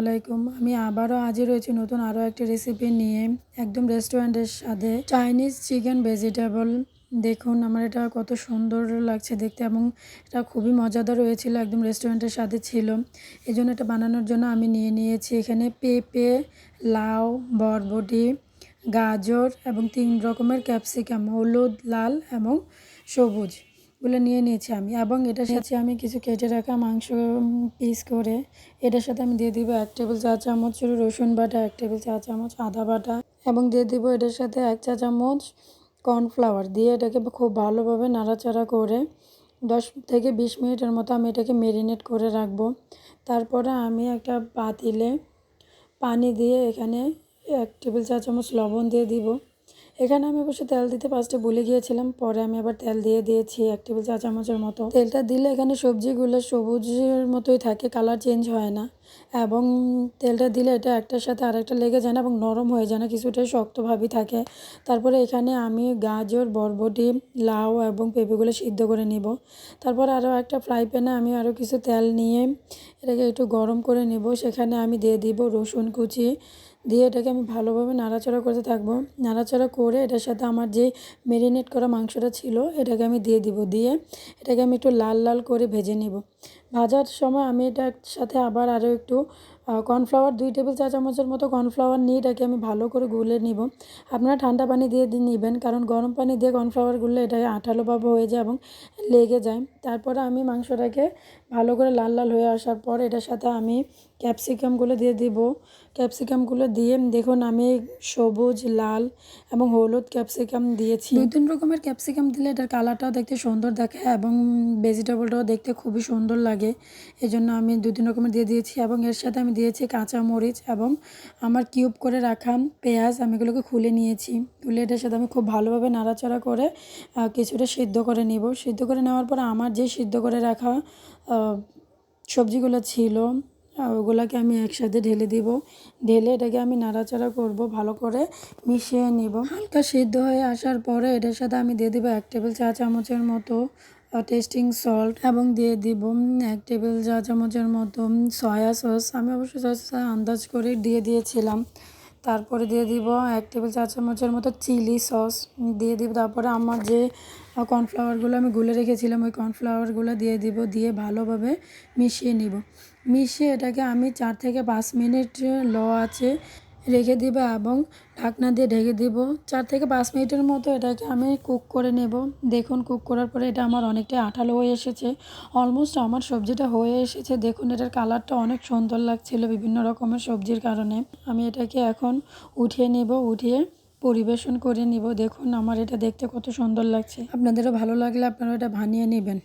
আলাইকুম। আমি আবারও আজ রয়েছি নতুন আরও একটি রেসিপি নিয়ে। একদম রেস্টুরেন্টের সাথে চাইনিজ চিকেন ভেজিটেবল দেখুন, আমার এটা কত সুন্দর লাগছে দেখতে এবং এটা খুবই মজাদার হয়েছিল, একদম রেস্টুরেন্টের সাথে ছিল। এই জন্য এটা বানানোর জন্য আমি নিয়ে নিয়েছি এখানে পেঁপে, লাউ, বরবটি, গাজর এবং তিন রকমের ক্যাপসিকাম হলুদ, লাল এবং সবুজ। গুলো নিয়ে নিয়েছি আমি। এবং এটার সাথে আমি কিছু কেটে রাখা মাংস পিস করে এটার সাথে আমি দিয়ে দিব এক টেবিল চা চামচ রসুন বাটা, এক টেবিল চা চামচ আদা বাটা এবং দিয়ে দিব এটার সাথে এক চা চামচ কর্নফ্লাওয়ার দিয়ে এটাকে খুব ভালোভাবে নাড়াচাড়া করে দশ থেকে বিশ মিনিটের মতো আমি এটাকে মেরিনেট করে রাখব। তারপরে আমি একটা পাতিলে পানি দিয়ে এখানে এক টেবিল চা চামচ লবণ দিয়ে দিব। এখানে আমি অবশ্য তেল দিতে ফার্স্টে ভুলে গিয়েছিলাম, পরে আমি আবার তেল দিয়ে দিয়েছি এক টেবিল চা চামচের মতো। তেলটা দিলে এখানে সবজিগুলো সবুজের মতোই থাকে কালার চেঞ্জ হয় না। এবং তেলটা দিলে এটা একটার সাথে আরেকটা লেগে যায় না এবং নরম হয়ে যায় না, কিছুটা শক্তভাবেই থাকে। তারপরে এখানে আমি গাজর, বরবটি, লাউ এবং পেঁপেগুলো সিদ্ধ করে নিব। তারপর আরও একটা ফ্রাই প্যানে আমি আরও কিছু তেল নিয়ে এটাকে একটু গরম করে নেব। সেখানে আমি দিয়ে দিব রসুন কুচি দিয়ে এটাকে আমি ভালোভাবে নাড়াচাড়া করতে থাকব। নাড়াচাড়া করে এটার সাথে আমার যে মেরিনেট করা মাংসটা ছিল, এটাকে আমি দিয়ে দিব। দিয়ে এটাকে আমি একটু লাল লাল করে ভেজে নেব। ভাজার সময় আমি এটার সাথে আবার আরও একটু কর্নফ্লাওয়ার দুই টেবিল চা চামচের মতো কর্নফ্লাওয়ার নিয়ে এটাকে আমি ভালো করে গুলে নিব। আপনারা ঠান্ডা পানি দিয়ে নেবেন, কারণ গরম পানি দিয়ে কর্নফ্লাওয়ার গুললে এটাকে আঠালোভাবে হয়ে যায় এবং লেগে যায়। তারপরে আমি মাংসটাকে ভালো করে লাল লাল হয়ে আসার পর এটার সাথে আমি ক্যাপসিকামগুলো দিয়ে দিব। ক্যাপসিকামগুলো দিয়ে দেখুন আমি সবুজ, লাল এবং হলুদ ক্যাপসিকাম দিয়েছি। দুই তিন রকমের ক্যাপসিকাম দিলে এটার কালারটাও দেখতে সুন্দর দেখে এবং ভেজিটেবলটাও দেখতে খুবই সুন্দর লাগে। এই জন্য আমি দুই তিন রকমের দিয়ে দিয়েছি এবং এর সাথে আমি দিয়েছি কাঁচা মরিচ এবং আমার কিউব করে রাখা পেঁয়াজ, আমি এগুলোকে খুলে নিয়েছি। খুলে এটার সাথে আমি খুব ভালোভাবে নাড়াচাড়া করে কিছুটা সিদ্ধ করে নিব। সিদ্ধ করে নেওয়ার পর আমার যে সিদ্ধ করে রাখা সবজিগুলো ছিল ওগুলোকে আমি একসাথে ঢেলে দিব। ঢেলে এটাকে আমি নাড়াচাড়া করব, ভালো করে মিশিয়ে নিব। হালকা সিদ্ধ হয়ে আসার পরে এটার সাথে আমি দিয়ে দিব এক টেবিল চা চামচের মতো টেস্টিং সল্ট এবং দিয়ে দিব এক টেবিল চা চামচের মতো সয়া সস আমি অবশ্যই সয়া সস আন্দাজ করে দিয়ে দিয়েছিলাম। তারপরে দিয়ে দিব এক টেবিল চা চামচের মতো চিলি সস দিয়ে দিব, তারপরে আমার যে কর্নফ্লাওয়ারগুলো আমি গুলে রেখেছিলাম, ওই কর্নফ্লাওয়ারগুলো দিয়ে দিব, দিয়ে ভালোভাবে মিশিয়ে নিব। মিশিয়ে এটাকে আমি চার থেকে পাঁচ মিনিট ল আছে রেখে দিবে এবং ঢাকনা দিয়ে ঢেকে দিব। চার থেকে পাঁচ মিনিটের মতো এটাকে আমি কুক করে নেব। দেখুন, কুক করার পরে এটা আমার অনেকটাই আঠালো হয়ে এসেছে। অলমোস্ট আমার সবজিটা হয়ে এসেছে। দেখুন, এটার কালারটা অনেক সুন্দর লাগছিল বিভিন্ন রকমের সবজির কারণে। আমি এটাকে এখন উঠিয়ে নেব, উঠিয়ে পরিবেশন করে নিব। দেখুন, আমার এটা দেখতে কত সুন্দর লাগছে। আপনাদেরও ভালো লাগলে আপনারা এটা বানিয়ে নেবেন।